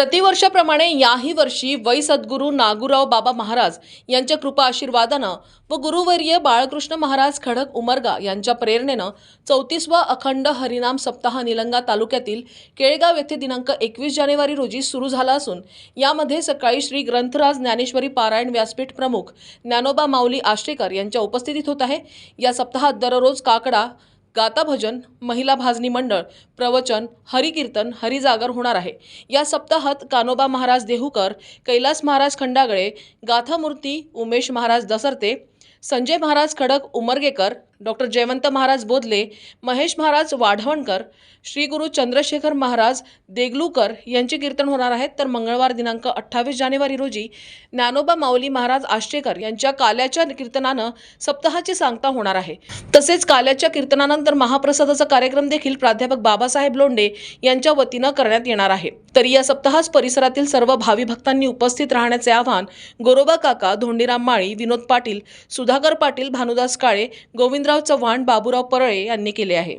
प्रतिवर्षाप्रमाणे याही वर्षी वै सद्गुरू नागुराव बाबा महाराज यांच्या कृपा आशीर्वादानं व गुरुवर्य बाळकृष्ण महाराज खडक उमरगा यांच्या प्रेरणेनं चौतीसवा अखंड हरिनाम सप्ताह निलंगा तालुक्यातील केळगाव येथे दिनांक एकवीस जानेवारी रोजी सुरू झाला असून यामध्ये सकाळी श्री ग्रंथराज ज्ञानेश्वरी पारायण व्यासपीठ प्रमुख ज्ञानोबा माऊली आष्टेकर यांच्या उपस्थितीत होत आहे. या सप्ताहात दररोज काकडा गाता भजन महिला भाजनी मंडळ प्रवचन हरिकीर्तन हरिजागर होणार आहे. या सप्ताहात कानोबा महाराज देहूकर कैलास महाराज खंडागळे गाथामूर्ती उमेश महाराज दसरते संजय महाराज खडक उमरगेकर डॉक्टर जयवंत महाराज बोधले महेश महाराज वाढवणकर श्री गुरु चंद्रशेखर महाराज देगलूकर यांचे कीर्तन होणार आहेत तर मंगळवार दिनांक अठ्ठावीस जानेवारी रोजी ज्ञानोबा माऊली महाराज आष्टेकर यांच्या काल्याच्या कीर्तनानं सप्ताहाची सांगता होणार आहे. तसेच काल्याच्या कीर्तनानंतर महाप्रसादाचा कार्यक्रम देखील प्राध्यापक बाबासाहेब लोंडे यांच्या वतीनं करण्यात येणार आहे. तर या सप्ताहास परिसरातील सर्व भावी भक्तांनी उपस्थित राहण्याचे आवाहन गोरोबा काका धोंडीराम माळी विनोद पाटील सुधाकर पाटील भानुदास काळे गोविंद यशवंतराव चव्हाण बाबूराव परळे यांनी केले आहे.